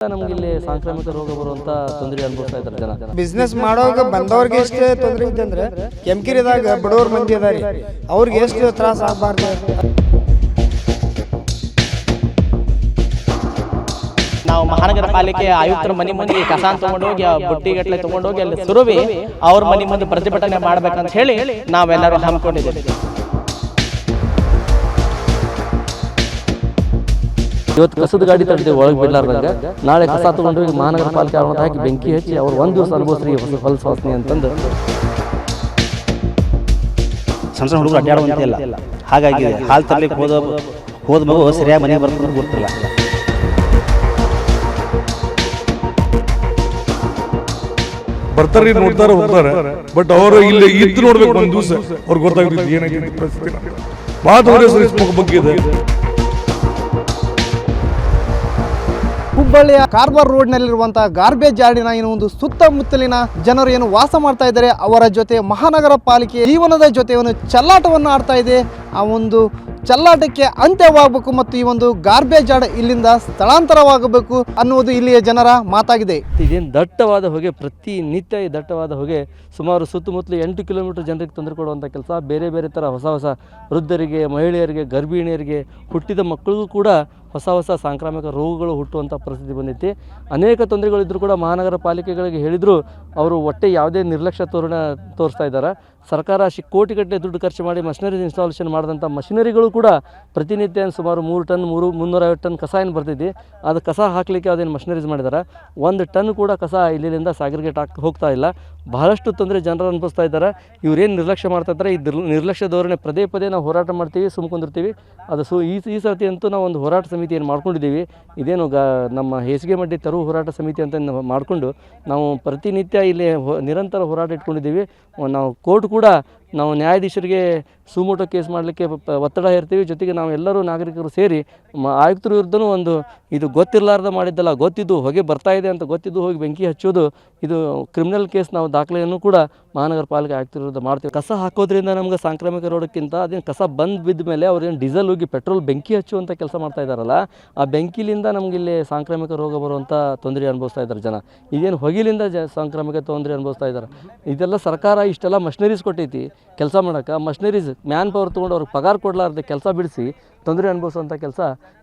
ನಮ್ಗೆ ಇಲ್ಲಿ ಸಾಂಕ್ರಾಮಿಕ ರೋಗ ಬರುವಂತ ತೊಂದರೆ ಅನುಭವಿಸ್ತಾ ಇದ್ದಾರೆ ಜನ. ಬಿಸ್ನೆಸ್ ಮಾಡೋವಾಗ ಬಂದವ್ರಿಗೆ ಎಷ್ಟು ತೊಂದರೆ ಇದೆ ಅಂದ್ರೆ ಕೆಂಕಿರಿದಾಗ ಬಡವ್ರ ಮಂದಿ ಅದಾರಿ. ಅವ್ರಿಗೆ ಎಷ್ಟು ತ್ರಾಸ ಆಗಬಾರ್ದು? ನಾವು ಮಹಾನಗರ ಪಾಲಿಕೆ ಆಯುಕ್ತರ ಮನೆ ಮುಂದೆ ಈ ಕಸ ತಗೊಂಡೋಗಿ ಆ ಬುಟ್ಟಿಗಟ್ಟಲೆ ತಗೊಂಡೋಗಿ ಅಲ್ಲಿ ಸುರುವಿ ಅವ್ರ ಮನೆ ಮುಂದೆ ಪ್ರತಿಭಟನೆ ಮಾಡ್ಬೇಕಂತ ಹೇಳಿ ನಾವೆಲ್ಲರೂ ಹಮ್ಮಿಕೊಂಡಿದ್ದೀವಿ. ಇವತ್ತು ಕಸದ ಗಾಡಿ ತಡೆದು ಒಳಗೆ ಬಿಡಲಾರ್ದಂಗೆ. ನಾಳೆ ಕಸ ತಗೊಂಡು ಹೋಗಿ ಮಹಾನಗರ ಪಾಲಿಕೆ ಅವ್ರನ್ನ ಹಾಕಿ ಬೆಂಕಿ ಹಚ್ಚಿ ಅವ್ರು ಒಂದು ದಿವಸ ಅನುಭವಿಸ್ರಿ ಹೊಸ ಹೊಲಸ ವಾಸನೆ ಅಂತಂದು. ಸಣ್ಣ ಸಣ್ಣ ಹುಡುಗರು ಅಡ್ಡಾಡುವಂತೆ ಇಲ್ಲ. ಹಾಗಾಗಿ ಹಾಲು ತರಲಿಕ್ಕೆ ಹೋದ ಹೋದ ಮಗು ಸರಿಯಾಗಿ ಮನೆಗೆ ಬರ್ತದೆ ಗೊತ್ತಿಲ್ಲ. ಬರ್ತಾರೆ ನೋಡ್ತಾರೆ ಹೋಗ್ತಾರೆ. ಬಟ್ ಅವರು ಇಲ್ಲಿ ಇದ್ದು ನೋಡ್ಬೇಕು ಒಂದು ದಿವಸ. ಅವ್ರಿಗೆ ಗೊತ್ತಾಗುತ್ತೆ ಏನಾಗಿದೆ ಪರಿಸ್ಥಿತಿ. ತೊಂದರೆ ಸರಿಸ್ಬೇಕು ಬಗ್ಗೆ ಇದೆ ಹುಬ್ಬಳ್ಳಿಯ ಕಾರ್ಬಾರ್ ರೋಡ್ನಲ್ಲಿರುವಂತಹ ಗಾರ್ಬೇಜ್ ಯಾರ್ಡಿನ ಏನು ಒಂದು ಸುತ್ತಮುತ್ತಲಿನ ಜನರು ಏನು ವಾಸ ಮಾಡ್ತಾ ಇದ್ದಾರೆ, ಅವರ ಜೊತೆ ಮಹಾನಗರ ಪಾಲಿಕೆ ಜೀವನದ ಜೊತೆ ಒಂದು ಚಲ್ಲಾಟವನ್ನು ಆಡ್ತಾ ಇದೆ. ಆ ಒಂದು ಚಲ್ಲಾಟಕ್ಕೆ ಅಂತ್ಯವಾಗಬೇಕು ಮತ್ತು ಈ ಒಂದು ಗಾರ್ಬೇಜ್ ಯಾರ್ಡ್ ಇಲ್ಲಿಂದ ಸ್ಥಳಾಂತರವಾಗಬೇಕು ಅನ್ನುವುದು ಇಲ್ಲಿಯ ಜನರ ಮಾತಾಗಿದೆ. ಇದೇನು ದಟ್ಟವಾದ ಹೊಗೆ, ಪ್ರತಿನಿತ್ಯ ಈ ದಟ್ಟವಾದ ಹೊಗೆ ಸುಮಾರು ಸುತ್ತಮುತ್ತಲು ಎಂಟು ಕಿಲೋಮೀಟರ್ ಜನರಿಗೆ ತೊಂದರೆ ಕೊಡುವಂಥ ಕೆಲಸ. ಬೇರೆ ಬೇರೆ ಥರ ಹೊಸ ಹೊಸ ವೃದ್ಧರಿಗೆ, ಮಹಿಳೆಯರಿಗೆ, ಗರ್ಭಿಣಿಯರಿಗೆ, ಹುಟ್ಟಿದ ಮಕ್ಕಳಿಗೂ ಕೂಡ ಹೊಸ ಹೊಸ ಸಾಂಕ್ರಾಮಿಕ ರೋಗಗಳು ಹುಟ್ಟುವಂಥ ಪರಿಸ್ಥಿತಿ ಬಂದೈತಿ. ಅನೇಕ ತೊಂದರೆಗಳಿದ್ದರೂ ಕೂಡ ಮಹಾನಗರ ಪಾಲಿಕೆಗಳಿಗೆ ಹೇಳಿದರೂ ಅವರು ಒಟ್ಟೆ ಯಾವುದೇ ನಿರ್ಲಕ್ಷ್ಯ ತೋರಣ ತೋರಿಸ್ತಾ ಇದ್ದಾರೆ. ಸರ್ಕಾರ ಶಿ ಕೋಟಿಗಟ್ಟಲೆ ದುಡ್ಡು ಖರ್ಚು ಮಾಡಿ ಮಷಿನರಿ ಇನ್ಸ್ಟಾಲೇಷನ್ ಮಾಡಿದಂಥ ಮಷಿನರಿಗಳು ಕೂಡ ಪ್ರತಿನಿತ್ಯ ಸುಮಾರು ಮೂರು ಟನ್, ಮೂರು ಮುನ್ನೂರೈವತ್ತು ಟನ್ ಕಸ ಏನು ಬರ್ತೈತಿ ಅದು ಕಸ ಹಾಕಲಿಕ್ಕೆ ಅದೇನು ಮಷಿನರೀಸ್ ಮಾಡಿದ್ದಾರೆ ಒಂದು ಟನ್ ಕೂಡ ಕಸ ಇಲ್ಲಿಂದ ಸಾಗರ್ಗೇಟ್ ಹಾಕಿ ಹೋಗ್ತಾ ಇಲ್ಲ. ಬಹಳಷ್ಟು ತೊಂದರೆ ಜನರು ಅನುಭವಿಸ್ತಾ ಇದ್ದಾರೆ. ಇವರೇನು ನಿರ್ಲಕ್ಷ್ಯ ಮಾಡ್ತಾ ಇದ್ದಾರೆ? ಈ ನಿರ್ಲಕ್ಷ್ಯ ಧೋರಣೆ ಪದೇ ಪದೇ ನಾವು ಹೋರಾಟ ಮಾಡ್ತೀವಿ ಸುಮ್ಕೊಂಡಿರ್ತೀವಿ ಅದು ಸು ಈ ಈ ಸರ್ತಿ ಅಂತೂ ನಾವು ಒಂದು ಹೋರಾಟ ಸಮಿತಿ ಏನು ಮಾಡ್ಕೊಂಡಿದ್ದೀವಿ, ಇದೇನು ಗ, ನಮ್ಮ ಹೇಸಿಗೆ ಮಡ್ಡಿ ತರು ಹೋರಾಟ ಸಮಿತಿ ಅಂತ ನಾವು ಮಾಡಿಕೊಂಡು ನಾವು ಪ್ರತಿನಿತ್ಯ ಇಲ್ಲಿ ಹೊ- ನಿರಂತರ ಹೋರಾಟ ಇಟ್ಕೊಂಡಿದ್ದೀವಿ. ನಾವು ಕೋರ್ಟ್ ಕೂಡ ನಾವು ನ್ಯಾಯಾಧೀಶರಿಗೆ ಸುಮೋಟೋ ಕೇಸ್ ಮಾಡಲಿಕ್ಕೆ ಒತ್ತಡ ಹೇರ್ತೀವಿ. ಜೊತೆಗೆ ನಾವು ಎಲ್ಲರೂ ನಾಗರಿಕರು ಸೇರಿ ಆಯುಕ್ತರು ವಿರುದ್ಧನೂ ಒಂದು ಇದು ಗೊತ್ತಿರಲಾರ್ದ ಮಾಡಿದ್ದಲ್ಲ, ಗೊತ್ತಿದ್ದು ಹೊಗೆ ಬರ್ತಾ ಇದೆ ಅಂತ ಗೊತ್ತಿದ್ದು ಹೋಗಿ ಬೆಂಕಿ ಹಚ್ಚೋದು, ಇದು ಕ್ರಿಮಿನಲ್ ಕೇಸ್ ನಾವು ದಾಖಲೆಯನ್ನು ಕೂಡ ಮಹಾನಗರ ಪಾಲಿಕೆ ಆಯುಕ್ತರ ವಿರುದ್ಧ ಮಾಡ್ತೀವಿ. ಕಸ ಹಾಕೋದ್ರಿಂದ ನಮ್ಗೆ ಸಾಂಕ್ರಾಮಿಕ ರೋಗಕ್ಕಿಂತ ಅದೇನು ಕಸ ಬಂದು ಬಿದ್ದ ಮೇಲೆ ಅವ್ರೇನು ಡೀಸೆಲ್ ಹೋಗಿ ಪೆಟ್ರೋಲ್ ಬೆಂಕಿ ಹಚ್ಚುವಂಥ ಕೆಲಸ ಮಾಡ್ತಾ ಇದ್ದಾರಲ್ಲ, ಆ ಬೆಂಕಿಲಿಂದ ನಮ್ಗೆ ಇಲ್ಲಿ ಸಾಂಕ್ರಾಮಿಕ ರೋಗ ಬರುವಂಥ ತೊಂದರೆ ಅನುಭವಿಸ್ತಾ ಇದ್ದಾರೆ ಜನ. ಇದೇನು ಹೊಗಿಲಿಂದ ಸಾಂಕ್ರಾಮಿಕ ತೊಂದರೆ ಅನುಭವಿಸ್ತಾ ಇದ್ದಾರೆ. ಇದೆಲ್ಲ ಸರ್ಕಾರ ಇಷ್ಟೆಲ್ಲ ಮಷಿನರೀಸ್ ಕೊಟ್ಟೈತಿ. ಕೆಲಸ ಮಾಡೋಕ್ಕೆ ಮಷಿನರೀಸ್ ಮ್ಯಾನ್ ಪವರ್ ತೊಗೊಂಡು ಅವ್ರಿಗೆ ಪಗಾರ ಕೊಡಲಾರ್ದೆ ಕೆಲಸ ಬಿಡಿಸಿ ತೊಂದರೆ ಅನುಭವಿಸುವಂಥ ಕೆಲಸ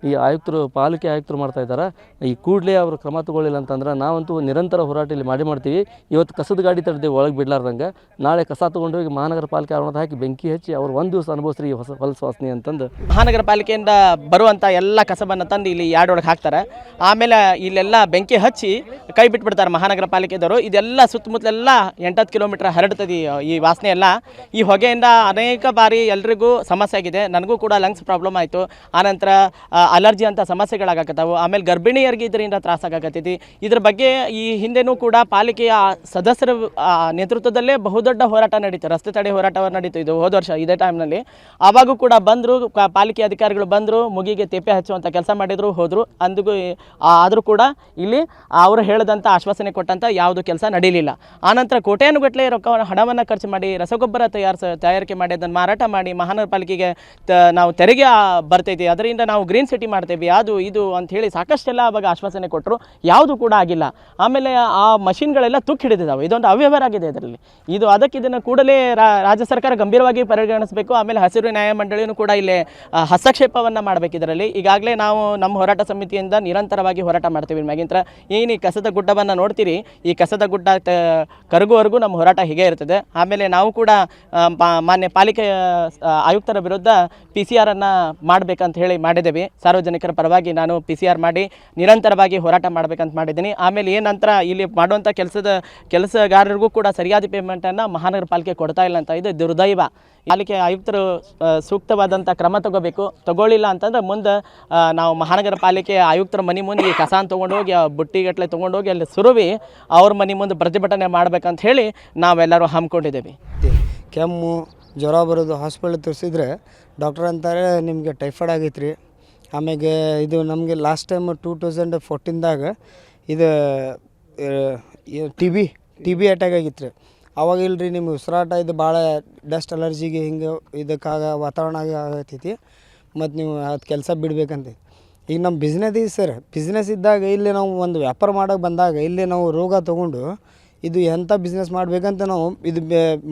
ಈ ಆಯುಕ್ತರು, ಪಾಲಿಕೆ ಆಯುಕ್ತರು ಮಾಡ್ತಾ ಇದ್ದಾರೆ. ಈ ಕೂಡಲೇ ಅವರು ಕ್ರಮ ತಗೊಳ್ಳಿಲ್ಲ ಅಂತಂದ್ರೆ ನಾವಂತೂ ನಿರಂತರ ಹೋರಾಟ ಇಲ್ಲಿ ಮಾಡಿ ಮಾಡ್ತೀವಿ. ಇವತ್ತು ಕಸದ ಗಾಡಿ ತಡೆದೇ ಒಳಗೆ ಬಿಡಲಾರ್ದಂಗೆ ನಾಳೆ ಕಸ ತೊಗೊಂಡು ಹೋಗಿ ಮಹಾನಗರ ಪಾಲಿಕೆ ಆವರಣದ ಹಾಕಿ ಬೆಂಕಿ ಹಚ್ಚಿ ಅವ್ರು ಒಂದು ದಿವಸ ಅನುಭವಿಸ್ರಿ ಹೊಸ ಹೊಲಸ ವಾಸನೆ ಅಂತಂದು. ಮಹಾನಗರ ಪಾಲಿಕೆಯಿಂದ ಬರುವಂಥ ಎಲ್ಲ ಕಸಬನ್ನು ತಂದು ಇಲ್ಲಿ ಯಾರ್ಡ್ ಒಳಗೆ ಹಾಕ್ತಾರೆ. ಆಮೇಲೆ ಇಲ್ಲೆಲ್ಲ ಬೆಂಕಿ ಹಚ್ಚಿ ಕೈ ಬಿಟ್ಬಿಡ್ತಾರೆ ಮಹಾನಗರ ಪಾಲಿಕೆದವರು. ಇದೆಲ್ಲ ಸುತ್ತಮುತ್ತಲೆಲ್ಲ ಎಂಟತ್ತು ಕಿಲೋಮೀಟರ್ ಹರಡ್ತದೆ ಈ ವಾಸನೆ ಎಲ್ಲ. ಈ ಹೊಗೆಯಿಂದ ಅನೇಕ ಬಾರಿ ಎಲ್ರಿಗೂ ಸಮಸ್ಯೆ ಆಗಿದೆ. ನನಗೂ ಕೂಡ ಲಂಗ್ಸ್ ಪ್ರಾಬ್ಲಮ್ ಆಯಿತು. ಆನಂತರ ಅಲರ್ಜಿ ಅಂತ ಸಮಸ್ಯೆಗಳಾಗಕತ್ತಾವು. ಆಮೇಲೆ ಗರ್ಭಿಣಿಯರಿಗೆ ಇದರಿಂದ ತ್ರಾಸಾಗತ್ತೈತಿ ಇದ್ರ ಬಗ್ಗೆ ಈ ಹಿಂದೆನೂ ಕೂಡ ಪಾಲಿಕೆಯ ಸದಸ್ಯರ ನೇತೃತ್ವದಲ್ಲೇ ಬಹುದೊಡ್ಡ ಹೋರಾಟ ನಡೀತು. ರಸ್ತೆ ತಡೆ ಹೋರಾಟವನ್ನು ನಡೀತು ಇದು ಹೋದ ವರ್ಷ ಇದೇ ಟೈಮ್ನಲ್ಲಿ ಆವಾಗೂ ಕೂಡ ಬಂದರು ಪಾಲಿಕೆ ಅಧಿಕಾರಿಗಳು ಬಂದರು, ಮುಗಿಗೆ ತೇಪೆ ಹಚ್ಚುವಂಥ ಕೆಲಸ ಮಾಡಿದರು, ಹೋದರು. ಅಂದಿಗೂ ಆದರೂ ಕೂಡ ಇಲ್ಲಿ ಅವರು ಹೇಳಿದಂಥ ಆಶ್ವಾಸನೆ ಕೊಟ್ಟಂಥ ಯಾವುದು ಕೆಲಸ ನಡೀಲಿಲ್ಲ. ಆನಂತರ ಕೋಟ್ಯಾನುಗಟ್ಟಲೆ ರೊಕ್ಕ ಹಣವನ್ನು ಖರ್ಚು ಮಾಡಿ ರಸಗೊಬ್ಬರ ತಯಾರಿಸ ತಯಾರಿಕೆ ಮಾಡಿ, ಅದನ್ನು ಮಾರಾಟ ಮಾಡಿ ಮಹಾನಗರ ಪಾಲಿಕೆಗೆ ತ, ನಾವು ತೆರಿಗೆ ಬರ್ತೈತಿ ಅದರಿಂದ ನಾವು ಗ್ರೀನ್ ಸಿಟಿ ಮಾಡ್ತೇವೆ. ಅದು, ಇದು ಅಂತ ಹೇಳಿ ಸಾಕಷ್ಟೆಲ್ಲ ಅವಾಗ ಆಶ್ವಾಸನೆ ಕೊಟ್ಟರು ಯಾವುದು ಕೂಡ ಆಗಿಲ್ಲ. ಆಮೇಲೆ ಆ ಮಷಿನ್ಗಳೆಲ್ಲ ತುಕ್ಕು ಹಿಡಿದಿದ್ದಾವೆ ಇದೊಂದು ಅವ್ಯವಹಾರ ಆಗಿದೆ ಇದರಲ್ಲಿ. ಇದು ಅದಕ್ಕೆ ಇದನ್ನು ಕೂಡಲೇ ರಾಜ್ಯ ಸರ್ಕಾರ ಗಂಭೀರವಾಗಿ ಪರಿಗಣಿಸಬೇಕು. ಆಮೇಲೆ ಹಸಿರು ನ್ಯಾಯ ಮಂಡಳಿಯೂ ಕೂಡ ಇಲ್ಲಿ ಹಸ್ತಕ್ಷೇಪವನ್ನು ಮಾಡಬೇಕು ಇದರಲ್ಲಿ. ಈಗಾಗಲೇ ನಾವು ನಮ್ಮ ಹೋರಾಟ ಸಮಿತಿಯಿಂದ ನಿರಂತರವಾಗಿ ಹೋರಾಟ ಮಾಡ್ತೀವಿ ಮ್ಯಾಗಿಂತ್ರ. ಏನು ಈ ಕಸದ ಗುಡ್ಡವನ್ನು ನೋಡ್ತೀರಿ? ಈ ಕಸದ ಗುಡ್ಡ ಕರಗುವವರೆಗೂ ನಮ್ಮ ಹೋರಾಟ ಹೀಗೆ ಇರ್ತದೆ. ಆಮೇಲೆ ನಾವು ಕೂಡ ಮಾನ್ಯ ಪಾಲಿಕೆ ಆಯುಕ್ತರ ವಿರುದ್ಧ ಪಿ ಸಿ ಆರನ್ನು ಮಾಡಬೇಕಂತ ಹೇಳಿ ಮಾಡಿದ್ದೇವೆ. ಸಾರ್ವಜನಿಕರ ಪರವಾಗಿ ನಾನು ಪಿ ಸಿ ಆರ್ ಮಾಡಿ ನಿರಂತರವಾಗಿ ಹೋರಾಟ ಮಾಡಬೇಕಂತ ಮಾಡಿದ್ದೀನಿ. ಆಮೇಲೆ ಏನಂತರ ನಂತರ ಇಲ್ಲಿ ಮಾಡುವಂಥ ಕೆಲಸದ, ಕೆಲಸಗಾರರಿಗೂ ಕೂಡ ಸರಿಯಾದ ಪೇಮೆಂಟನ್ನು ಮಹಾನಗರ ಪಾಲಿಕೆ ಕೊಡ್ತಾ ಇಲ್ಲ ಅಂತ ಇದು ದುರ್ದೈವ. ಪಾಲಿಕೆ ಆಯುಕ್ತರು ಸೂಕ್ತವಾದಂಥ ಕ್ರಮ ತಗೋಬೇಕು. ತಗೊಳ್ಳಿಲ್ಲ ಅಂತಂದ್ರೆ ಮುಂದೆ ನಾವು ಮಹಾನಗರ ಪಾಲಿಕೆ ಆಯುಕ್ತರ ಮನೆ ಮುಂದೆ ಈ ಕಸಾನ್ ತೊಗೊಂಡೋಗಿ, ಆ ಬುಟ್ಟಿಗಟ್ಟಲೆ ತೊಗೊಂಡೋಗಿ ಅಲ್ಲಿ ಸುರುವಿ ಅವ್ರ ಮನೆ ಮುಂದೆ ಪ್ರತಿಭಟನೆ ಮಾಡ್ಬೇಕಂತ ಹೇಳಿ ನಾವೆಲ್ಲರೂ ಹಮ್ಮಿಕೊಂಡಿದ್ದೇವೆ. ಕೆಮ್ಮು, ಜ್ವರ ಬರೋದು ಹಾಸ್ಪಿಟ್ಲ್ ತೋರಿಸಿದ್ರೆ ಡಾಕ್ಟರ್ ಅಂತಾರೆ, ನಿಮಗೆ ಟೈಫಾಯ್ಡ್ ಆಗೈತೆ ರೀ ಇದು ನಮಗೆ ಲಾಸ್ಟ್ ಟೈಮ್ ಟೂ ತೌಸಂಡ್ ಫೋರ್ಟೀನ್ದಾಗ ಇದು T B T B attack ಆಗಿತ್ತು ರೀ ಅವಾಗ ಇಲ್ರಿ ನಿಮ್ಗೆ ಉಸಿರಾಟ ಇದು ಭಾಳ ಡಸ್ಟ್ ಅಲರ್ಜಿಗೆ ಹಿಂಗೆ ಇದಕ್ಕಾಗ ವಾತಾವರಣ ಆಗಿ ಆಗತೈತಿ. ಮತ್ತು ನೀವು ಅದು ಕೆಲಸ ಬಿಡ್ಬೇಕಂತ. ಈಗ ನಮ್ಮ ಬಿಸ್ನೆಸ್ ಇದೆ ಸರ್. ಬಿಸ್ನೆಸ್ ಇದ್ದಾಗ ಇಲ್ಲಿ ನಾವು ಒಂದು ವ್ಯಾಪಾರ ಮಾಡೋಕೆ ಬಂದಾಗ ಇಲ್ಲಿ ನಾವು ರೋಗ ತೊಗೊಂಡು ಇದು ಎಂಥ ಬಿಸ್ನೆಸ್ ಮಾಡಬೇಕಂತ ನಾವು ಇದು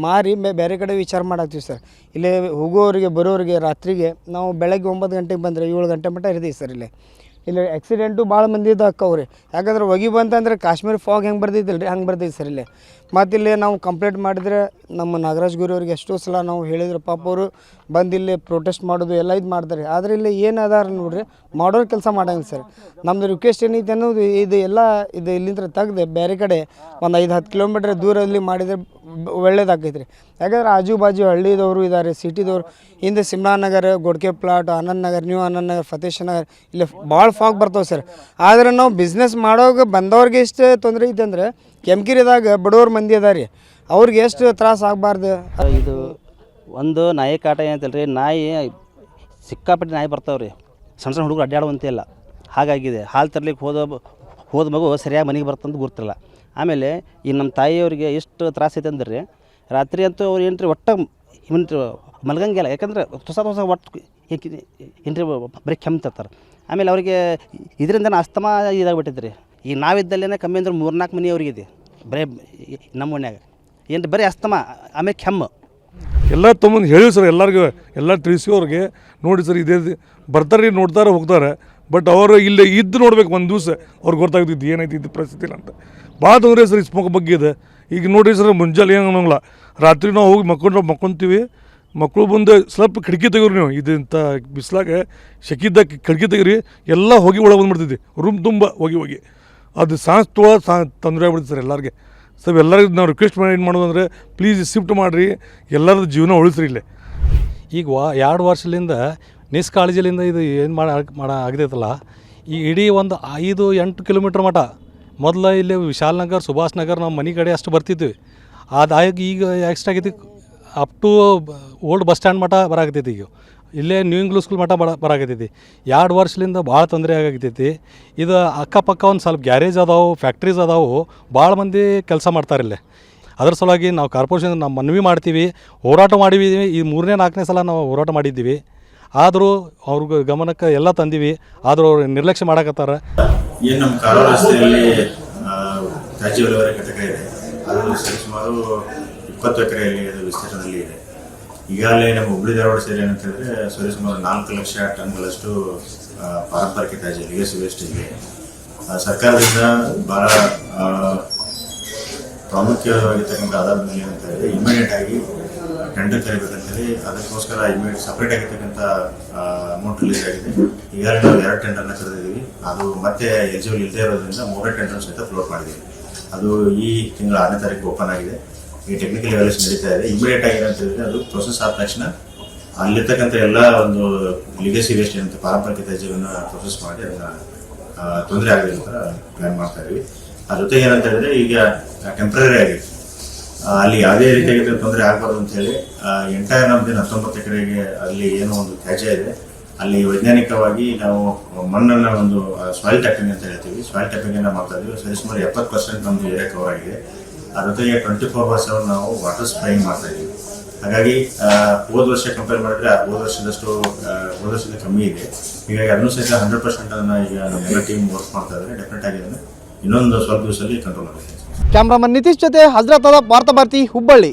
ಮಾರಿ ಬೇರೆ ಕಡೆ ವಿಚಾರ ಮಾಡಾಕ್ತೀವಿ ಸರ್. ಇಲ್ಲಿ ಹೋಗೋರಿಗೆ ಬರೋರಿಗೆ ರಾತ್ರಿಗೆ ನಾವು ಬೆಳಗ್ಗೆ ಒಂಬತ್ತು ಗಂಟೆಗೆ ಬಂದರೆ ಏಳು ಗಂಟೆ ಮಟ್ಟ ಇರ್ತೀವಿ ಸರ್ ಇಲ್ಲಿ. ಇಲ್ಲಿ ಆಕ್ಸಿಡೆಂಟು ಭಾಳ ಮಂದಿದು ಅಕ್ಕವ್ರಿ. ಯಾಕಂದ್ರೆ ಹೊಗಿ ಬಂತಂದ್ರೆ ಕಾಶ್ಮೀರ್ ಫಾಗ್ ಹೆಂಗೆ ಬರ್ತೈತಿಲ್ಲ ರೀ ಹಂಗೆ ಬರ್ತೈತಿ ಸರ್ ಇಲ್ಲಿ. ಮತ್ತು ಇಲ್ಲಿ ನಾವು ಕಂಪ್ಲೇಂಟ್ ಮಾಡಿದ್ರೆ ನಮ್ಮ ನಾಗರಾಜ್ ಗುರು ಅವ್ರಿಗೆ ಎಷ್ಟೋ ಸಲ ನಾವು ಹೇಳಿದ್ರೆ, ಪಾಪ ಅವರು ಬಂದು ಇಲ್ಲಿ ಪ್ರೊಟೆಸ್ಟ್ ಮಾಡೋದು ಎಲ್ಲ ಇದು ಮಾಡ್ತಾರೆ. ಆದರೆ ಇಲ್ಲಿ ಏನು ಅದಾರ ನೋಡ್ರಿ, ಮಾಡೋರು ಕೆಲಸ ಮಾಡಂಗಿಲ್ಲ ಸರ್. ನಮ್ಮದು ರಿಕ್ವೆಸ್ಟ್ ಏನೈತೆ ಅನ್ನೋದು ಇದು ಎಲ್ಲ ಇದು ಇಲ್ಲಿಂದ ತೆಗ್ದು ಬೇರೆ ಕಡೆ ಒಂದು ಐದು ಹತ್ತು ಕಿಲೋಮೀಟ್ರ್ ದೂರದಲ್ಲಿ ಮಾಡಿದರೆ ಒಳ್ಳೇದಾಗೈತೆ ರೀ ಯಾಕಂದ್ರೆ ಆಜು ಬಾಜು ಹಳ್ಳಿದವರು ಇದ್ದಾರೆ ಸಿಟಿದವರು. ಹಿಂದೆ ಸಿಮ್ರಾನಗರ ಗೊಡ್ಕೆ ಪ್ಲಾಟ್ ಆನಂದ್ ನಗರ್ ನ್ಯೂ ಆನಂದ್ ನಗರ್ ಫತೇಶ್ ನಗರ್ ಇಲ್ಲಿ ಭಾಳ ಫಾಗ್ ಬರ್ತಾವೆ ಸರ್. ಆದರೆ ನಾವು ಬಿಸ್ನೆಸ್ ಮಾಡೋಕೆ ಬಂದವ್ರಿಗೆ ಇಷ್ಟೇ ತೊಂದರೆ ಐತೆ ಕೆಮ್ಕಿರಿದಾಗ ಬಡವ್ರ ಮಂದಿ ಅದ ರೀ. ಅವ್ರಿಗೆ ಎಷ್ಟು ತ್ರಾಸ ಆಗಬಾರ್ದು? ಇದು ಒಂದು ನಾಯಿ ಕಾಟ ಏನಂತಲ್ಲ ರೀ ನಾಯಿ ಸಿಕ್ಕಾಪಟ್ಟೆ ನಾಯಿ ಬರ್ತಾವೆ ರೀ. ಸಣ್ಣ ಸಣ್ಣ ಹುಡುಗರು ಅಡ್ಡಾಡುವಂತಿಲ್ಲ ಹಾಗಾಗಿದೆ, ಹಾಲು ತರ್ಲಿಕ್ಕೆ ಹೋದ ಹೋದ ಮಗು ಸರಿಯಾಗಿ ಮನೆಗೆ ಬರ್ತಂತ ಗುರ್ತಿಲ್ಲ. ಆಮೇಲೆ ಈ ನಮ್ಮ ತಾಯಿಯವರಿಗೆ ಎಷ್ಟು ತ್ರಾಸ ಐತೆ ಅಂದ್ರೆ ರೀ ರಾತ್ರಿ ಅಂತೂ ಅವ್ರು ಏನು ರೀ ಒಟ್ಟ ಇವನ್ರಿ ಮಲಗಂಗಿಲ್ಲ ಯಾಕಂದ್ರೆ ಹೊಸ ಹೊಸ ಒಟ್ಟು ಏನ್ರಿ ಬರೀ ಕೆಮ್ತಿರ್ತಾರೆ ಆಮೇಲೆ ಅವರಿಗೆ ಇದರಿಂದ ಅಸ್ತಮಾ ಇದಾಗ್ಬಿಟ್ಟೈತೆ ರೀ ಈಗ ನಾವಿದ್ದಲ್ಲೇ ಕಮ್ಮಿ ಅಂದ್ರೆ ಮೂರ್ನಾಲ್ಕು ಮನೆ ಅವ್ರಿಗೆ ಇದೆ ಬರೀ ನಮ್ಮ ಮನ್ಯಾಗ. ಏನು ಬರೀ ಅಸ್ತಮ ಆಮೇಲೆ ಕೆಮ್ಮು. ಎಲ್ಲ ತಮ್ಮಂದು ಹೇಳಿ ಸರ್, ಎಲ್ಲರಿಗೂ, ಎಲ್ಲ ತಿಳಿಸಿ ಅವ್ರಿಗೆ ನೋಡಿ ಸರ್, ಇದೇ ಬರ್ತಾರೆ, ನೋಡ್ತಾರೆ, ಹೋಗ್ತಾರೆ. ಬಟ್ ಅವರು ಇಲ್ಲೇ ಇದ್ದು ನೋಡ್ಬೇಕು, ಒಂದು ದಿವಸ ಅವ್ರಿಗೆ ಗೊತ್ತಾಗ್ತಿದ್ದು ಏನೈತಿ ಇದು ಪರಿಸ್ಥಿತಿ ಅಂತ. ಭಾಳ ತೊಂದರೆ ಸರ್, ಈ ಸ್ಮೋಕ್ ಬಗ್ಗೆ ಇದೆ. ಈಗ ನೋಡಿ ಸರ್, ಮುಂಜಾನೆ ಏನು ಅನ್ನೋಂಗಿಲ್ಲ. ರಾತ್ರಿ ನಾವು ಹೋಗಿ ಮಕ್ಕೊಂಡು ಮಕ್ಕೊಂತೀವಿ. ಮಕ್ಕಳು ಬಂದು ಸ್ವಲ್ಪ ಕಿಟಕಿ ತೆಗೀರಿ ನೀವು. ಇದು ಬಿಸ್ಲಾಗ ಬಿಸಿಲಾಗ ಶೆಕಿದ್ದ ಕಿಟಕಿ ತೆಗೀರಿ. ಎಲ್ಲ ಹೋಗಿ ಒಳಗೆ ಬಂದ್ಬಿಡ್ತಿದ್ವಿ. ರೂಮ್ ತುಂಬ, ಹೋಗಿ ಹೋಗಿ. ಅದು ಸಾಂಸ್ ಸಾ ತೊಂದರೆ ಆಗ್ಬಿಡುತ್ತೆ ಸರ್ ಎಲ್ಲರಿಗೆ. ಸರ್ ಎಲ್ಲರಿಗೂ ನಾವು ರಿಕ್ವೆಸ್ಟ್ ಮಾಡಿ ಏನು ಮಾಡೋದು ಅಂದರೆ ಪ್ಲೀಸ್ ಶಿಫ್ಟ್ ಮಾಡಿರಿ ಎಲ್ಲರದ್ದು ಜೀವನ ಉಳಿಸ್ರಿ ಇಲ್ಲೇ. ಈಗ ವಾ, ಎರಡು ವರ್ಷದಿಂದ ನಿಷ್ಕಾಳಜಿಲಿಂದ ಇದು ಏನು ಮಾಡ ಮಾಡ ಆಗದೈತಲ್ಲ ಈ ಇಡೀ ಒಂದು ಐದು, ಎಂಟು ಕಿಲೋಮೀಟ್ರ್ ಮಠ, ಮೊದಲು ಇಲ್ಲಿ ವಿಶಾಲ್ ನಗರ್, ಸುಭಾಷ್ ನಗರ್, ನಮ್ಮ ಮನೆ ಕಡೆ ಅಷ್ಟು ಬರ್ತಿದ್ವಿ. ಅದಾಗಿ ಈಗ ಎಕ್ಸ್ಟ್ರಾ ಆಗೈತಿ up to old bus stand ಮಠ ಬರಾಕತೈತಿ ಈಗ. ಇಲ್ಲೇ ನ್ಯೂ ಇಂಗ್ಲೂ ಸ್ಕೂಲ್ ಮಠ ಬರ ಬರಾಗತ್ತೈತಿ ಎರಡು ವರ್ಷದಿಂದ ಭಾಳ ತೊಂದರೆ ಆಗಾಕತ್ತೈತಿ. ಇದು ಅಕ್ಕಪಕ್ಕ ಒಂದು ಸ್ವಲ್ಪ ಗ್ಯಾರೇಜ್ ಅದಾವು ಫ್ಯಾಕ್ಟ್ರೀಸ್ ಅದಾವು, ಭಾಳ ಮಂದಿ ಕೆಲಸ ಮಾಡ್ತಾರೆ ಇಲ್ಲೇ. ಅದ್ರ ಸಲುವಾಗಿ ನಾವು ಕಾರ್ಪೊರೇಷನ್ ನಾವು ಮನವಿ ಮಾಡ್ತೀವಿ, ಹೋರಾಟ ಮಾಡಿದ್ದೀವಿ ಈ ಮೂರನೇ, ನಾಲ್ಕನೇ ಸಲ ನಾವು ಹೋರಾಟ ಮಾಡಿದ್ದೀವಿ. ಆದರೂ ಅವ್ರಿಗೆ ಗಮನಕ್ಕೆ ಎಲ್ಲ ತಂದೀವಿ, ಆದರೂ ಅವ್ರು ನಿರ್ಲಕ್ಷ್ಯ ಮಾಡಾಕತ್ತಾರ. ಏನು ನಮ್ಮ ಕಾರವಾರ ರಸ್ತೆಯಲ್ಲಿ ಘಟಕ ಇದೆ. ಅದು ಸರಿಸುಮಾರು ಇಪ್ಪತ್ತು ಎಕರೆಯಲ್ಲಿ ಅದು ವಿಸ್ತೀರ್ಣದಲ್ಲಿ ಇದೆ. ಈಗಾಗಲೇ ನಮ್ಮ ಹುಬ್ಳಿ ಧಾರವಾಡ ಸೇರಿ ಏನಂತ ಹೇಳಿದ್ರೆ ಸರಿಸುಮಾರು ನಾಲ್ಕು ಲಕ್ಷ ಟನ್ಗಳಷ್ಟು ಪಾರಂಪರಿಕ ತ್ಯಾಜ್ಯ ಲಿಗಸಿ ವೇಸ್ಟ್ ಇದೆ ಸರ್ಕಾರದಿಂದ ಬಹಳ ಪ್ರಾಮುಖ್ಯವಾಗಿರ್ತಕ್ಕಂಥ ಆಧಾರದ ಮೇಲೆ ಅಂತ ಹೇಳಿದ್ರೆ ಇಮಿಡಿಯೇಟ್ ಆಗಿ ಟೆಂಡರ್ ಕರಿಬೇಕಂತೇಳಿ ಅದಕ್ಕೋಸ್ಕರ ಇಮಿಡಿಯೇಟ್ ಸಪ್ರೇಟ್ ಆಗಿರ್ತಕ್ಕಂಥ ಅಮೌಂಟ್ ರಿಲೀಸ್ ಆಗಿದೆ. ಈಗಾಗಲೇ ನಾವು ಎರಡು ಟೆಂಡರ್ನ ಕರೆದಿದ್ದೀವಿ ಅದು ಮತ್ತೆ ಎಲಿಜಿಬಲ್ ಇಲ್ಲದೆ ಇರೋದ್ರಿಂದ ಮೂರೇ ಟೆಂಡರ್ ಸಹಿತ ಫ್ಲೋಟ್ ಮಾಡಿದ್ದೀವಿ. ಅದು ಈ ತಿಂಗಳ ಆರನೇ ತಾರೀಕು ಓಪನ್ ಆಗಿದೆ. ಈ ಟೆಕ್ನಿಕಲ್ ಎವಾಲ್ಯೂಷನ್ ನಡೀತಾ ಇದೆ. ಇಮಿಡಿಯೇಟ್ ಆಗಿ ಏನಂತ ಹೇಳಿದ್ರೆ ಅದು ಪ್ರೊಸೆಸ್ ಆದ ತಕ್ಷಣ ಅಲ್ಲಿರ್ತಕ್ಕಂಥ ಎಲ್ಲ ಒಂದು ಲಿಗಸಿ ವೇಸ್ಟ್ ಏನಂತ ಪಾರಂಪರಿಕ ತ್ಯಾಜ್ಯವನ್ನು ಪ್ರೊಸೆಸ್ ಮಾಡಿ ಅದನ್ನ ತೊಂದರೆ ಆಗಲಿ ಅಂತ ಪ್ಲಾನ್ ಮಾಡ್ತಾ ಇದೀವಿ. ಅದ್ರ ಜೊತೆಗೆ ಏನಂತ ಹೇಳಿದ್ರೆ ಈಗ ಟೆಂಪ್ರರಿ ಆಗಿ ಅಲ್ಲಿ ಯಾವುದೇ ರೀತಿಯಾಗಿ ತೊಂದರೆ ಆಗಬಾರ್ದು ಅಂತ ಹೇಳಿ ಎಂಟೈರ್ ನಮ್ದೇನು ಹತ್ತೊಂಬತ್ತು ಎಕರೆಗೆ ಅಲ್ಲಿ ಏನೋ ಒಂದು ತ್ಯಾಜ್ಯ ಇದೆ. ಅಲ್ಲಿ ವೈಜ್ಞಾನಿಕವಾಗಿ ನಾವು ಮಣ್ಣನ್ನ ಒಂದು ಸಾಯಿಲ್ ಟ್ಯಾಪಿಂಗ್ ಅಂತ ಹೇಳ್ತೀವಿ. ಸಾಯಿಲ್ ಟ್ಯಾಪಿಂಗ್ ಮಾಡ್ತಾ ಇದೀವಿ ಸರಿಸುಮಾರು ಎಪ್ಪತ್ತು ಪರ್ಸೆಂಟ್ ನಮ್ದು ಏರಿಯಾ ಕವರ್ ಆಗಿದೆ. ಅದ್ರ ಜೊತೆಗೆ ಟ್ವೆಂಟಿ ಫೋರ್ ಅವರ್ಸ್ ನಾವು ವಾಟರ್ ಸ್ಪ್ರೇಯಿಂಗ್ ಮಾಡ್ತಾ ಇದ್ದೀವಿ. ಹಾಗಾಗಿ ಹೋದ ವರ್ಷ ಕಂಪೇರ್ ಮಾಡಿದ್ರೆ ಹೋದ ವರ್ಷದಷ್ಟು ಹೋದ ವರ್ಷದ ಕಮ್ಮಿ ಇದೆ. ಹೀಗಾಗಿ ಅದನ್ನು ಸಹಿತ ಹಂಡ್ರೆಡ್ ಪರ್ಸೆಂಟ್ ಅದನ್ನು ಈಗ ನಮ್ಮೆಲ್ಲ ಟೀಮ್ ವರ್ಕ್ ಮಾಡ್ತಾ ಇದ್ದಾರೆ. ಡೆಫಿನೆಟ್ ಆಗಿ ಅದನ್ನು ಇನ್ನೊಂದು ಸ್ವಲ್ಪ ದಿವಸದಲ್ಲಿ ಕಂಟ್ರೋಲ್ ಆಗುತ್ತೆ ಕ್ಯಾಮ್ರಾಮನ್ ನಿತೀಶ್ ಜೊತೆ ಹಜರತ್ ವಾರ್ತಾ ಭಾರತಿ, ಹುಬ್ಬಳ್ಳಿ.